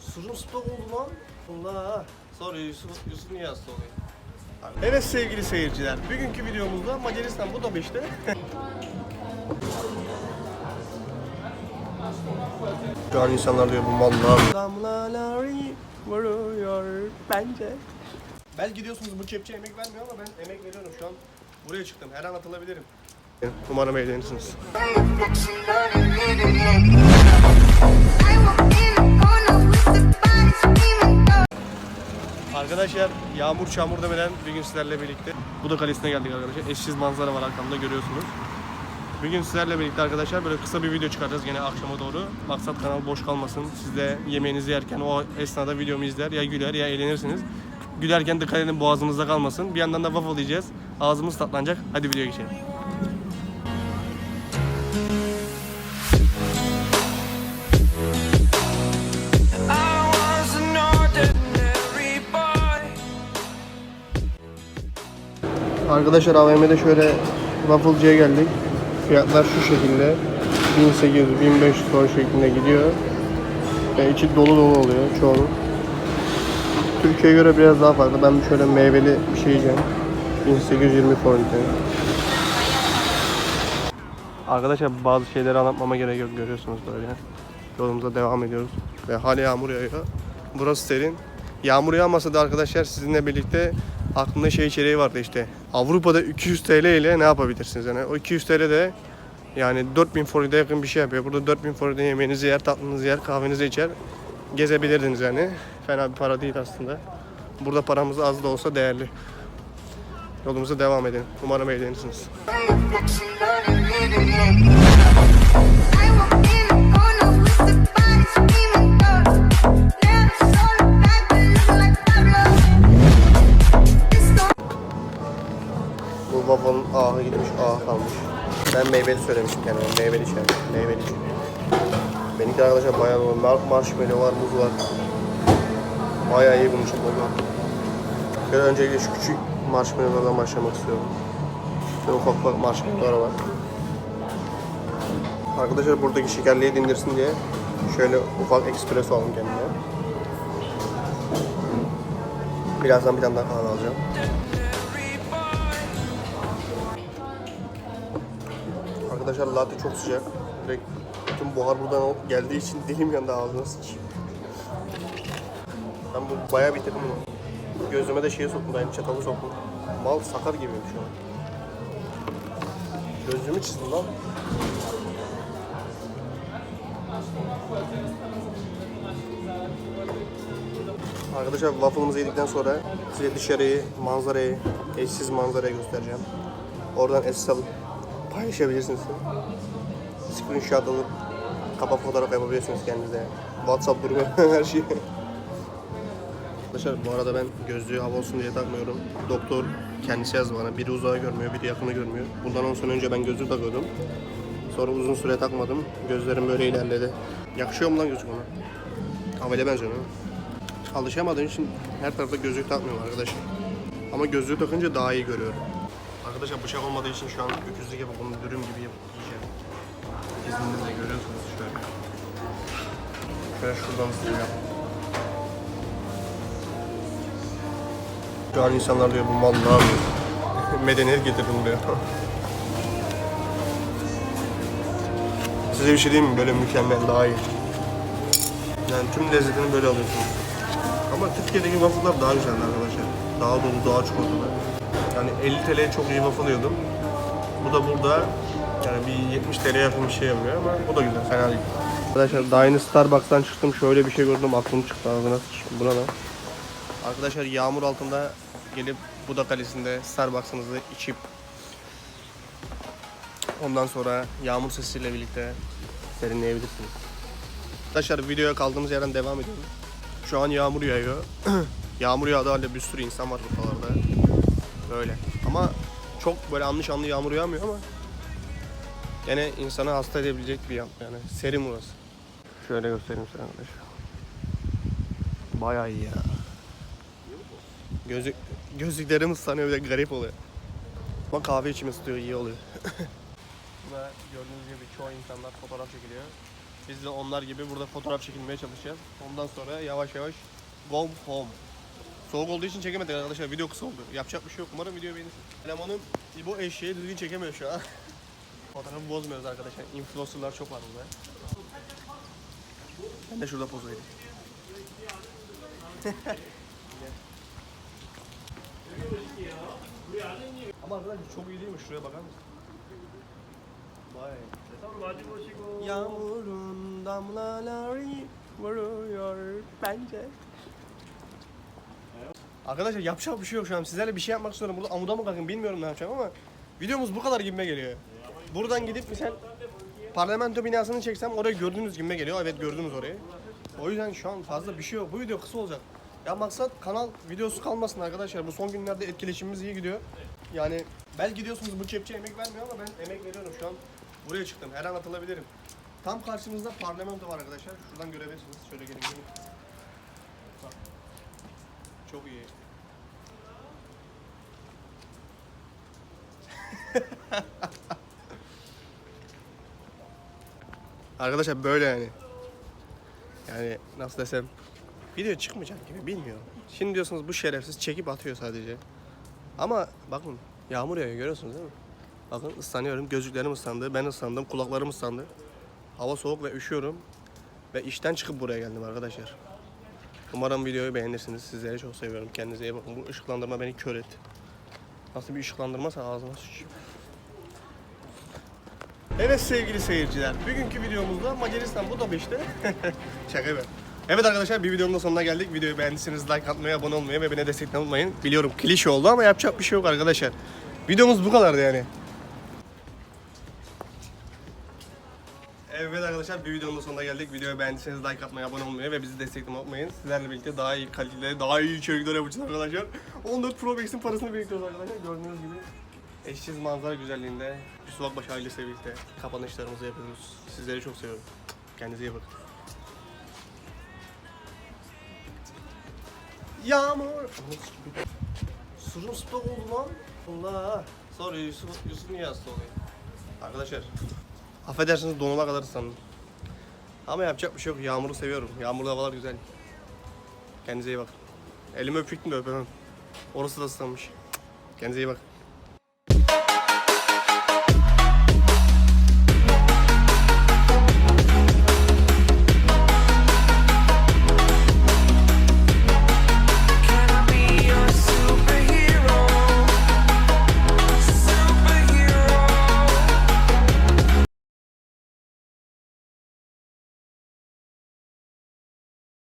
Sırım stok oldu lan. Allah. Sonra Yusuf, Yusuf niye hasta oluyor? Evet sevgili seyirciler, bugünkü videomuzda Macaristan Budapeşte. Şu an insanlar diyor bu mal ne yapıyor? Damlalar vuruyor bence. Belki diyorsunuz bu kepçe emek vermiyor ama ben emek veriyorum şu an. Buraya çıktım, her an atılabilirim. Umarım eğlenirsiniz. Arkadaşlar yağmur çamur demeden bir gün sizlerle birlikte Buda Kalesi'ne geldik arkadaşlar. Eşsiz manzara var arkamda görüyorsunuz. Bugün sizlerle birlikte arkadaşlar böyle kısa bir video çıkaracağız gene akşama doğru. Maksat kanal boş kalmasın. Siz de yemeğinizi yerken o esnada videomu izler ya güler ya eğlenirsiniz. Gülerken dikkat edin boğazınızda kalmasın. Bir yandan da waffle yiyeceğiz. Ağzımız tatlanacak. Hadi videoya geçelim. Arkadaşlar AVM'de şöyle waffle'cıya geldik. Fiyatlar şu şekilde. 1800-1500 ton şeklinde gidiyor. Ve içi dolu dolu oluyor çoğu. Türkiye'ye göre biraz daha farklı. Ben şöyle meyveli bir şey yiyeceğim. 1820 forinte. Arkadaşlar bazı şeyleri anlatmama gerek yok görüyorsunuz böyle. Yolumuza devam ediyoruz. Ve hala yağmur yağıyor. Burası serin. Yağmur yağmasa da arkadaşlar sizinle birlikte aklımda şey içeriği vardı işte. Avrupa'da 200 TL ile ne yapabilirsiniz? Yani o 200 TL de yani 4000 forinte yakın bir şey yapıyor. Burada 4000 forinte yemeğinizi yer, tatlınızı yer, kahvenizi içer. Gezebilirdiniz yani. Fena bir para değil aslında. Burada paramız az da olsa değerli. Yolumuza devam edin. Umarım eğlenirsiniz. Ahı gitmiş, ahı kalmış. Ben meyveli söylemiştim kendime. Meyveli çay, meyveli çay. Benimki arkadaşlar bayağı dolu. Mar- Marshmallow var, muz var. Bayağı iyi için dolu. Ben öncelikle şu küçük marshmallowlardan başlamak istiyorum. Şöyle ufak ufak marshmallowlar var. Arkadaşlar buradaki şekerliği dindirsin diye şöyle ufak espresso aldım kendime. Birazdan bir tane daha kahve alacağım. Arkadaşlar latte çok sıcak. Direkt bütün buhar buradan geldiği için dilim yanında ağzına sıçayım. Ben bu bayağı bitirdim bunu. Gözüme de şeyi soktum, aynı çatalı soktum. Mal sakar gibiyim şu an. Gözümü çizdim lan. Arkadaşlar waffle'ımızı yedikten sonra size dışarıyı, manzarayı, eşsiz manzarayı göstereceğim. Oradan es alıp paylaşabilirsiniz. Screenshot alıp kafa fotoğraf yapabilirsiniz kendinize. WhatsApp durumu her şey. Arkadaşlar bu arada ben gözlüğü hava olsun diye takmıyorum. Doktor kendisi yazdı bana. Biri uzağı görmüyor, biri yakını görmüyor. Bundan 10 sene önce ben gözlüğü takıyordum. Sonra uzun süre takmadım. Gözlerim böyle ilerledi. Yakışıyor mu lan gözlük ona? Havale benziyor. Alışamadığım için her tarafta gözlük takmıyorum arkadaşlar. Ama gözlüğü takınca daha iyi görüyorum. Arkadaşlar bıçak olmadığı için şu an öküzlük yapıp bunu dürüm gibi yapıp yiyeceğim. İzninizle görüyorsunuz şöyle. Şöyle şuradan ısıracağım. Şu an insanlar diyor bu mal ne yapıyor? Medeniyet getirdim diyor. Size bir şey diyeyim mi? Böyle mükemmel daha iyi. Yani tüm lezzetini böyle alıyorsunuz. Ama Türkiye'deki waffle'lar daha güzeldi arkadaşlar. Daha dolu, daha çikolatalı. Yani 50 TL'ye çok iyi waffle yiyordum. Bu da burada yani bir 70 TL'ye yakın bir şey yapıyor ama bu da güzel, fena değil. Arkadaşlar daha yeni Starbucks'tan çıktım. Şöyle bir şey gördüm, aklım çıktı ağzına. Buna da. Arkadaşlar yağmur altında gelip Buda Kalesi'nde Starbucks'ınızı içip ondan sonra yağmur sesiyle birlikte serinleyebilirsiniz. Arkadaşlar videoya kaldığımız yerden devam ediyoruz. Şu an yağmur yağıyor. yağmur yağdığı halde bir sürü insan var buralarda. Böyle. Ama çok böyle anlı şanlı yağmur yağmıyor ama gene insanı hasta edebilecek bir yağmur yani. Serin burası. Şöyle göstereyim size arkadaşlar. Bayağı iyi ya. Gözlük, gözlüklerim ıslanıyor bir de garip oluyor. Ama kahve içimi ısıtıyor iyi oluyor. Burada gördüğünüz gibi çoğu insanlar fotoğraf çekiliyor. Biz de onlar gibi burada fotoğraf çekilmeye çalışacağız. Ondan sonra yavaş yavaş go home. Soğuk olduğu için çekemedik arkadaşlar. Video kısa oldu. Yapacak bir şey yok. Umarım video beğenirsiniz. Elemanın bu eşeği düzgün çekemiyor şu an. Fotoğrafı bozmuyoruz arkadaşlar. Influencerlar çok var burada. Ben de şurada poz vereyim. Ama arkadaşlar çok iyi değil mi? Şuraya bakar mısın? Vay. Yağmurun damlaları vuruyor bence. Arkadaşlar yapacak bir şey yok şu an. Sizlerle bir şey yapmak istiyorum. Burada amuda mı kalkın bilmiyorum ne yapacağım ama videomuz bu kadar gibime geliyor. Buradan gidip misal parlamento binasını çeksem orayı gördüğünüz gibime geliyor. Evet gördünüz orayı. O yüzden şu an fazla bir şey yok. Bu video kısa olacak. Ya maksat kanal videosu kalmasın arkadaşlar. Bu son günlerde etkileşimimiz iyi gidiyor. Yani belki diyorsunuz bu kepçe emek vermiyor ama ben emek veriyorum şu an. Buraya çıktım. Her an atılabilirim. Tam karşımızda parlamento var arkadaşlar. Şuradan görebilirsiniz. Şöyle gelin gelin. Çok iyi. Arkadaşlar böyle yani. Yani nasıl desem video çıkmayacak gibi bilmiyorum. Şimdi diyorsunuz bu şerefsiz çekip atıyor sadece. Ama bakın yağmur yağıyor görüyorsunuz değil mi? Bakın ıslanıyorum. Gözlüklerim ıslandı. Ben ıslandım. Kulaklarım ıslandı. Hava soğuk ve üşüyorum. Ve işten çıkıp buraya geldim arkadaşlar. Umarım videoyu beğenirsiniz. Sizleri çok seviyorum. Kendinize iyi bakın. Bu ışıklandırma beni kör etti. Nasıl bir ışıklandırmasa ağzıma sıçayım. Evet sevgili seyirciler. Bugünkü videomuzda Macaristan Budapeşte. Şaka be. Evet arkadaşlar bir videonun da sonuna geldik. Videoyu beğendiyseniz like atmayı, abone olmayı ve beni desteklemeyi unutmayın. Biliyorum klişe oldu ama yapacak bir şey yok arkadaşlar. Videomuz bu kadardı yani. Evet arkadaşlar bir videonun sonuna geldik. Videoyu beğendiyseniz like atmayı, abone olmayı ve bizi desteklemeyi unutmayın. Sizlerle birlikte daha iyi kaliteli, daha iyi içerikler yapacağız arkadaşlar. 14 Pro Max'in parasını biriktiriyoruz arkadaşlar. Gördüğünüz gibi eşsiz manzara güzelliğinde Yusuf Akbaş ailesiyle birlikte kapanışlarımızı yapıyoruz. Sizleri çok seviyorum. Kendinize iyi bakın. Yağmur. Sırım stok oldu lan. Allah. Sorry Yusuf, Yusuf niye hasta oluyor? Arkadaşlar affedersiniz donuma kadar ıslandım. Ama yapacak bir şey yok. Yağmuru seviyorum. Yağmurlu havalar güzel. Kendinize iyi bakın. Elimi öpecektim de öpemem. Orası da ıslanmış. Kendinize iyi bakın.